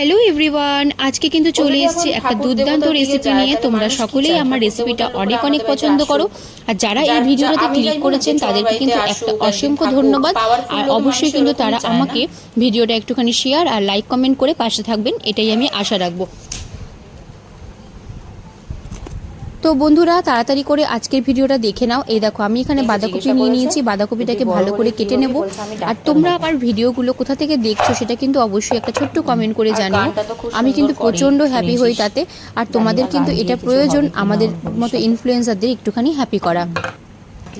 Hello everyone আজকে কিন্তু চলে এসেছি একটা দুর্দান্ত রেসিপি নিয়ে। তোমরা সকলেই আমার রেসিপিটা অনেক অনেক পছন্দ করো। আর যারা এই ভিডিওটাতে ক্লিক করেছেন তাদেরকে কিন্তু একটা অসংখ্য ধন্যবাদ। আর অবশ্যই কিন্তু তারা আমাকে ভিডিওটা একটুখানি শেয়ার আর লাইক কমেন্ট করে পাশে থাকবেন এটাই আমি আশা রাখব। তো বন্ধুরা তাড়াতাড়ি করে আজকের ভিডিওটা দেখে নাও। এই দেখো আমি এখানে বাঁধাকপি নিয়ে নিয়েছি বাঁধাকপিটাকে ভালো করে কেটে নেব। আর তোমরা আমার ভিডিওগুলো কোথা থেকে দেখছ সেটা কিন্তু অবশ্যই একটা ছোট্ট কমেন্ট করে জানিও। আমি কিন্তু প্রচণ্ড হ্যাপি হই তাতে। আর তোমাদের কিন্তু এটা প্রয়োজন আমাদের মতো ইনফ্লুয়েন্সারদের একটুখানি হ্যাপি করা।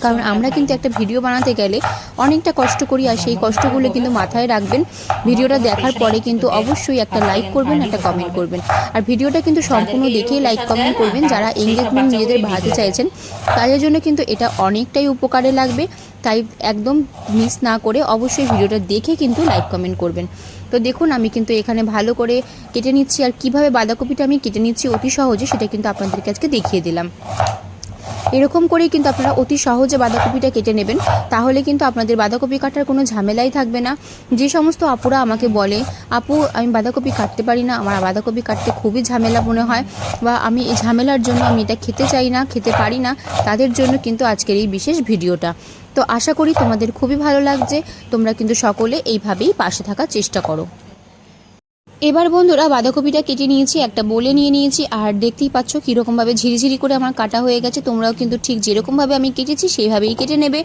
কারণ আমরা কিন্তু একটা ভিডিও বানাতে গেলে অনেকটা কষ্ট করি আর সেই কষ্টগুলো কিন্তু মাথায় রাখবেন। ভিডিওটা দেখার পরে কিন্তু অবশ্যই একটা লাইক করবেন, একটা কমেন্ট করবেন। আর ভিডিওটা কিন্তু সম্পূর্ণ দেখেই লাইক কমেন্ট করবেন যারা এঙ্গেজমেন্ট নিজেদের বাড়াতে চাইছেন। তাদের জন্য কিন্তু এটা অনেকটাই উপকারে লাগবে। তাই একদম মিস না করে অবশ্যই ভিডিওটা দেখে কিন্তু লাইক কমেন্ট করবেন। তো দেখুন, আমি কিন্তু এখানে ভালো করে কেটে নিচ্ছি। আর কীভাবে বাঁধাকপিটা আমি কেটে নিচ্ছি অতি সহজে সেটা কিন্তু আপনাদেরকে আজকে দেখিয়ে দিলাম। এরকম করেই কিন্তু আপনারা অতি সহজে বাঁধাকপিটা কেটে নেবেন। তাহলে কিন্তু আপনাদের বাঁধাকপি কাটার কোনো ঝামেলাই থাকবে না। যে সমস্ত আপুরা আমাকে বলে, আপু, আমি বাঁধাকপি কাটতে পারি না, আমার বাঁধাকপি কাটতে খুবই ঝামেলা মনে হয় বা আমি এই ঝামেলার জন্য আমি এটা খেতে চাই না, খেতে পারি না। তাদের জন্য কিন্তু আজকের এই বিশেষ ভিডিওটা। তো আশা করি তোমাদের খুবই ভালো লাগছে। তোমরা কিন্তু সকলে এইভাবেই পাশে থাকার চেষ্টা করো। এবার বন্ধুরা বাঁধাকপিটা কেটে নিয়েছি, একটা বলে নিয়ে নিয়েছি, আর দেখতেই পাচ্ছ কীরকমভাবে ঝিরিঝিরি করে আমার কাটা হয়ে গেছে। তোমরাও কিন্তু ঠিক যেরকমভাবে আমি কেটেছি, সেইভাবেই কেটে নেবে।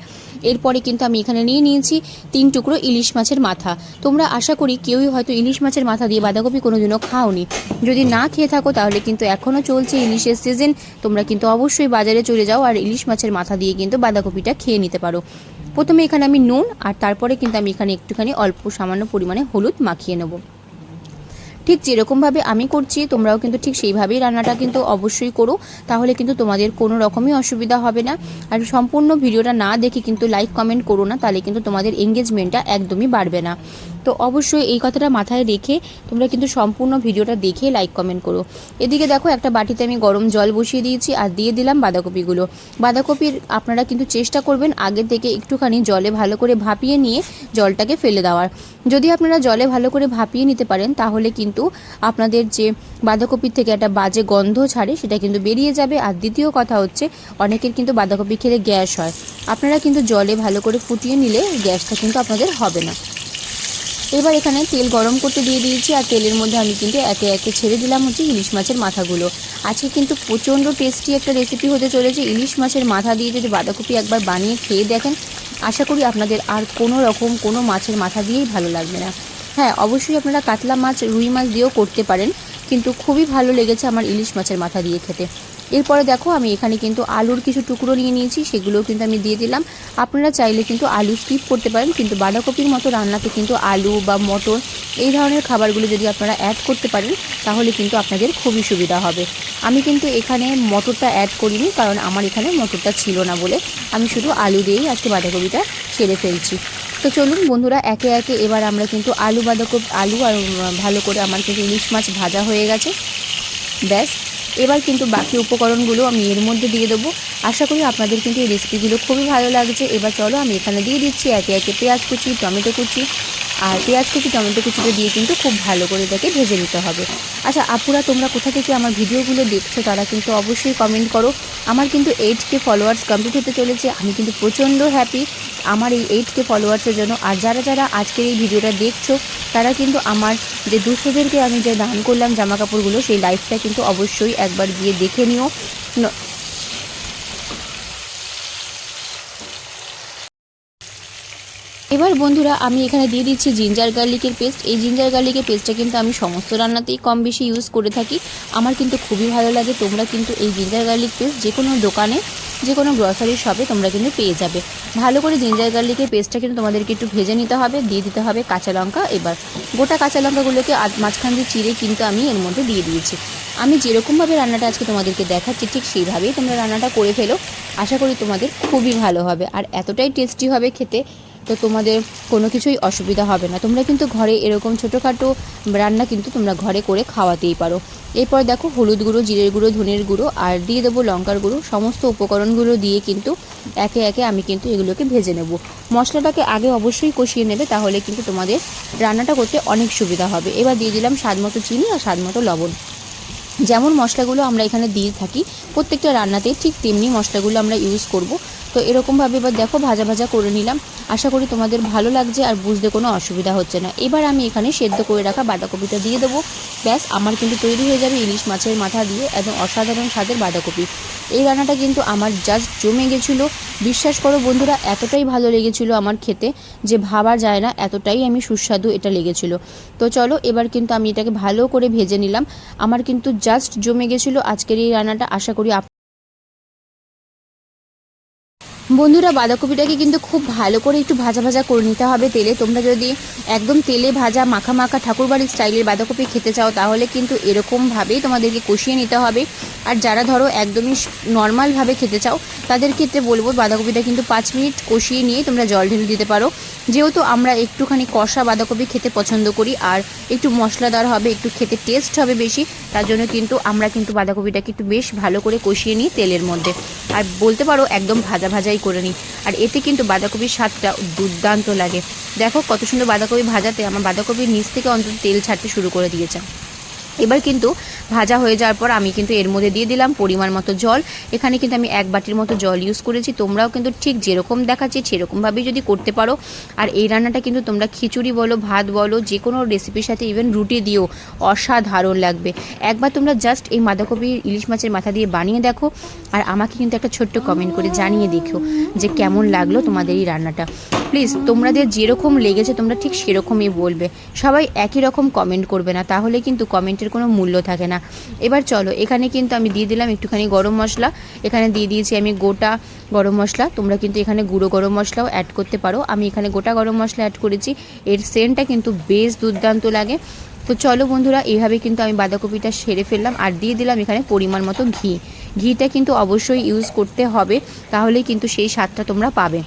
এরপরে কিন্তু আমি এখানে নিয়ে নিয়েছি তিন টুকরো ইলিশ মাছের মাথা। তোমরা আশা করি কেউই হয়তো ইলিশ মাছের মাথা দিয়ে বাঁধাকপি কোনোদিনও খাওনি। যদি না খেয়ে থাকো, তাহলে কিন্তু এখনও চলছে ইলিশের সিজন। তোমরা কিন্তু অবশ্যই বাজারে চলে যাও আর ইলিশ মাছের মাথা দিয়ে কিন্তু বাঁধাকপিটা খেয়ে নিতে পারো। প্রথমে এখানে আমি নুন, আর তারপরে কিন্তু আমি এখানে একটুখানি অল্প সামান্য পরিমাণে হলুদ মাখিয়ে নেব। ঠিক যেরকমভাবে আমি করছি, তোমরাও কিন্তু ঠিক সেইভাবেই রান্নাটা কিন্তু অবশ্যই করো। তাহলে কিন্তু তোমাদের কোনো রকমই অসুবিধা হবে না। আর সম্পূর্ণ ভিডিওটা না দেখে কিন্তু লাইক কমেন্ট করো না, তাহলে কিন্তু তোমাদের এঙ্গেজমেন্টটা একদমই বাড়বে না। তো অবশ্যই এই কথাটা মাথায় রেখে তোমরা কিন্তু সম্পূর্ণ ভিডিওটা দেখে লাইক কমেন্ট করো। এদিকে দেখো একটা বাটিতে আমি গরম জল বসিয়ে দিয়েছি আর দিয়ে দিলাম বাঁধাকপিগুলো। বাঁধাকপির আপনারা কিন্তু চেষ্টা করবেন আগে থেকে একটুখানি জলে ভালো করে ভাপিয়ে নিয়ে জলটাকে ফেলে দেওয়ার। যদি আপনারা জলে ভালো করে ভাপিয়ে নিতে পারেন, তাহলে কিন্তু আপনাদের যে বাঁধাকপির থেকে একটা বাজে গন্ধ ছাড়ে, সেটা কিন্তু বেরিয়ে যাবে। আর দ্বিতীয় কথা হচ্ছে, অনেকের কিন্তু বাঁধাকপি খেলে গ্যাস হয়। আপনারা কিন্তু জলে ভালো করে ফুটিয়ে নিলে গ্যাসটা কিন্তু আপনাদের হবে না। এবার এখানে তেল গরম করতে দিয়ে দিয়েছি, আর তেলের মধ্যে আমি কিন্তু একে একে ছেড়ে দিলাম হচ্ছে ইলিশ মাছের মাথাগুলো। আজকে কিন্তু প্রচণ্ড টেস্টি একটা রেসিপি হতে চলেছে, ইলিশ মাছের মাথা দিয়ে যদি বাঁধাকপি একবার বানিয়ে খেয়ে দেখেন, আশা করি আপনাদের আর কোনো রকম কোনো মাছের মাথা দিয়েই ভালো লাগবে না। হ্যাঁ অবশ্যই আপনারা কাতলা মাছ, রুই মাছ দিয়েও করতে পারেন, কিন্তু খুবই ভালো লেগেছে আমার ইলিশ মাছের মাথা দিয়ে খেতে। এরপরে দেখো আমি এখানে কিন্তু আলুর কিছু টুকরো নিয়ে নিয়েছি, সেগুলোও কিন্তু আমি দিয়ে দিলাম। আপনারা চাইলে কিন্তু আলু স্কিপ করতে পারেন, কিন্তু বাঁধাকপির মতো রান্নাতে কিন্তু আলু বা মটর এই ধরনের খাবারগুলো যদি আপনারা অ্যাড করতে পারেন, তাহলে কিন্তু আপনাদের খুবই সুবিধা হবে। আমি কিন্তু এখানে মটরটা অ্যাড করিনি, কারণ আমার এখানে মটরটা ছিল না বলে আমি শুধু আলু দিয়েই আজকে বাঁধাকপিটা সেরে ফেলছি। তো চলুন বন্ধুরা, একে একে এবার আমরা কিন্তু আলু বাঁধাকপি, আলু আর ভালো করে আমার কিন্তু ইলিশ মাছ ভাজা হয়ে গেছে। ব্যাস। এবার কিন্তু বাকি উপকরণগুলো আমি এর মধ্যে দিয়ে দেবো। আশা করি আপনাদের কিন্তু এই রেসিপিগুলো খুবই ভালো লাগছে। এবার চলো আমি এখানে দিয়ে দিচ্ছি একে একে পেঁয়াজ কুচি, টমেটো কুচি আর পেঁয়াজ কুচি, টমেটো কুচিটা দিয়ে কিন্তু খুব ভালো করে এটাকে ভেজে নিতে হবে। আচ্ছা আপুরা, তোমরা কোথা থেকে আমার ভিডিওগুলো দেখছ তারা কিন্তু অবশ্যই কমেন্ট করো। আমার কিন্তু এইট কে ফলোয়ার্স কমপ্লিট হতে চলেছে। আমি কিন্তু প্রচণ্ড হ্যাপি আমার এই এইট কে ফলোয়ার্সের জন্য। আর যারা যারা আজকের এই ভিডিওটা দেখছ, তারা কিন্তু আমার যে দুশোদেরকে আমি যে দান করলাম জামা কাপড়গুলো সেই লাইফটা কিন্তু অবশ্যই একবার গিয়ে দেখে নিও। এবার বন্ধুরা, আমি এখানে দিয়ে দিচ্ছি জিঞ্জার গার্লিকের পেস্ট এই জিঞ্জার গার্লিকের পেস্টটা কিন্তু আমি সমস্ত রান্নাতেই কম বেশি ইউজ করে থাকি। আমার কিন্তু খুবই ভালো লাগে, তোমরা কিন্তু এই জিঞ্জার গার্লিক পেস্ট যে কোনো দোকানে, যে কোনো গ্রসারি শপে তোমরা কিন্তু পেয়ে যাবে। ভালো করে জিঞ্জার গার্লিকের পেস্টটা কিন্তু তোমাদেরকে একটু ভেজে নিতে হবে, দিয়ে দিতে হবে কাঁচা লঙ্কা। এবার গোটা কাঁচা লঙ্কাগুলোকে মাঝখান দিয়ে চিড়ে কিন্তু আমি এর মধ্যে দিয়ে দিয়েছি। আমি যেরকমভাবে রান্নাটা আজকে তোমাদেরকে দেখাচ্ছি, ঠিক সেইভাবেই তোমরা রান্নাটা করে ফেলো। আশা করি তোমাদের খুবই ভালো হবে, আর এতটাই টেস্টি হবে খেতে। তো তোমাদের কোনো কিছুই অসুবিধা হবে না। তোমরা কিন্তু ঘরে এরকম ছোটোখাটো রান্না কিন্তু তোমরা ঘরে করে খাওয়াতেই পারো। এরপর দেখো হলুদ গুঁড়ো, জিরের গুঁড়ো, ধনের গুঁড়ো আর দিয়ে দেবো লঙ্কার গুঁড়ো। সমস্ত উপকরণগুলো দিয়ে কিন্তু একে একে আমি কিন্তু এগুলোকে ভেজে নেব। মশলাটাকে আগে অবশ্যই কষিয়ে নেবে, তাহলে কিন্তু তোমাদের রান্নাটা করতে অনেক সুবিধা হবে। এবার দিয়ে দিলাম স্বাদ মতো চিনি আর স্বাদ মতো লবণ। যেমন মশলাগুলো আমরা এখানে দিয়ে থাকি, প্রত্যেকটা রান্নাতে ঠিক তেমনি মশলাগুলো আমরা ইউজ করব। তো এরকমভাবে এবার দেখো ভাজা ভাজা করে নিলাম। আশা করি তোমাদের ভালো লাগছে আর বুঝতে কোনো অসুবিধা হচ্ছে না। এবার আমি এখানে সেদ্ধ করে রাখা বাঁধাকপিটা দিয়ে দেবো। ব্যাস, আমার কিন্তু তৈরি হয়ে যাবে ইলিশ মাছের মাথা দিয়ে একদম অসাধারণ স্বাদের বাঁধাকপি। এই রান্নাটা কিন্তু আমার জাস্ট জমে গেছিল। বিশ্বাস করো বন্ধুরা, এতটাই ভালো লেগেছিল আমার খেতে যে ভাবা যায় না, এতটাই আমি সুস্বাদু এটা লেগেছিল। তো চলো, এবার কিন্তু আমি এটাকে ভালো করে ভেজে নিলাম। আমার কিন্তু জাস্ট জমে গেছিল আজকের এই রান্নাটা। আশা করি বন্ধুরা, বাঁধাকপিটাকে কিন্তু খুব ভালো করে একটু ভাজা ভাজা করে নিতে হবে তেলে। তোমরা যদি একদম তেলে ভাজা, মাখা মাখা ঠাকুরবাড়ির স্টাইলের বাঁধাকপি খেতে চাও, তাহলে কিন্তু এরকমভাবেই তোমাদেরকে কষিয়ে নিতে হবে। আর যারা ধরো একদমই নর্মালভাবে খেতে চাও, তাদের ক্ষেত্রে বলব বাঁধাকপিটা কিন্তু পাঁচ মিনিট কষিয়ে নিয়ে তোমরা জল ঢেলে দিতে পারো। যেহেতু আমরা একটুখানি কষা বাঁধাকপি খেতে পছন্দ করি, আর একটু মশলাদার হবে, একটু খেতে টেস্ট হবে বেশি, তার জন্য কিন্তু আমরা কিন্তু বাঁধাকপিটাকে একটু বেশ ভালো করে কষিয়ে নিই তেলের মধ্যে। আর বলতে পারো একদম ভাজা ভাজাই করে নিই। আর এতে কিন্তু বাঁধাকপির স্বাদটা দুর্দান্ত লাগে। দেখো কত সুন্দর বাঁধাকপি ভাজাতে আমার বাঁধাকপির নিচ থেকে অন্তত তেল ছাড়তে শুরু করে দিয়েছে। এবার কিন্তু ভাজা হয়ে যাওয়ার পর আমি কিন্তু এর মধ্যে দিয়ে দিলাম পরিমাণ মতো জল। এখানে কিন্তু আমি এক বাটির মতো জল ইউজ করেছি। তোমরাও কিন্তু ঠিক যেরকম দেখাচ্ছি সেরকমভাবেই যদি করতে পারো। আর এই রান্নাটা কিন্তু তোমরা খিচুড়ি বলো, ভাত বলো যে কোনো রেসিপির সাথে ইভেন রুটি দিও অসাধারণ লাগবে। একবার তোমরা জাস্ট এই বাঁধাকপি ইলিশ মাছের মাথা দিয়ে বানিয়ে দেখো আর আমাকে কিন্তু একটা ছোট্ট কমেন্ট করে জানিয়ে দেখো যে কেমন লাগল তোমাদের এই রান্নাটা। প্লিজ তোমাদের যেরকম লেগেছে তোমরা ঠিক সেরকমই বলবে। সবাই একই রকম কমেন্ট করবে না। তাহলে কিন্তু কমেন্টের কোনো মূল্য থাকে না। এবার চলো, এখানে কিন্তু আমি দিয়ে দিলাম একটুখানি গরম মশলা। এখানে দিয়ে দিয়েছি আমি গোটা গরম মশলা। তোমরা কিন্তু এখানে গুঁড়ো গরম মশলাও অ্যাড করতে পারো। আমি এখানে গোটা গরম মশলা অ্যাড করেছি। এর সেন্টটা কিন্তু বেশ দুর্দান্ত লাগে। তো চলো বন্ধুরা এইভাবে কিন্তু আমি বাঁধাকপিটা সেরে ফেললাম আর দিয়ে দিলাম এখানে পরিমাণ মতো ঘি। ঘিটা কিন্তু অবশ্যই ইউজ করতে হবে। তাহলে কিন্তু সেই স্বাদটা তোমরা পাবে।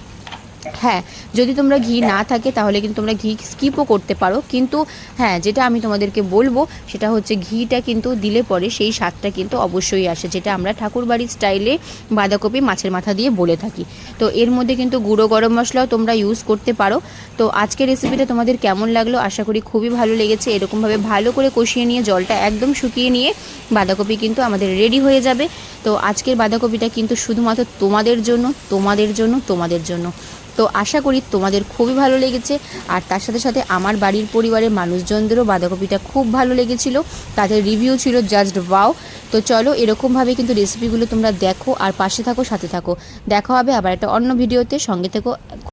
হ্যাঁ যদি তোমরা ঘি না থাকে তাহলে কিন্তু তোমরা ঘি স্কিপও করতে পারো। কিন্তু হ্যাঁ যেটা আমি তোমাদেরকে বলব, সেটা হচ্ছে ঘিটা কিন্তু দিলে পরে সেই স্বাদটা কিন্তু অবশ্যই আসে, যেটা আমরা ঠাকুরবাড়ির স্টাইলে বাঁধাকপি মাছের মাথা দিয়ে বলে থাকি। তো এর মধ্যে কিন্তু গুঁড়ো গরম মশলাও তোমরা ইউজ করতে পারো। তো আজকের রেসিপিটা তোমাদের কেমন লাগল? আশা করি খুবই ভালো লেগেছে। এরকমভাবে ভালো করে কষিয়ে নিয়ে জলটা একদম শুকিয়ে নিয়ে বাঁধাকপি কিন্তু আমাদের রেডি হয়ে যাবে। তো আজকের বাঁধাকপিটা কিন্তু শুধুমাত্র তোমাদের জন্য তোমাদের জন্য তোমাদের জন্য। তো আশা করি তোমাদের খুবই ভালো লেগেছে। আর তার সাথে সাথে আমার বাড়ির পরিবারের মানুষজনদেরও বাঁধাকপিটা খুব ভালো লেগেছিল। তাদের রিভিউ ছিল জাস্ট ওয়াও তো চলো এরকমভাবে কিন্তু রেসিপিগুলো তোমরা দেখো আর পাশে থাকো, সাথে থাকো। দেখা হবে আবার একটা অন্য ভিডিওতে সঙ্গে থেকো।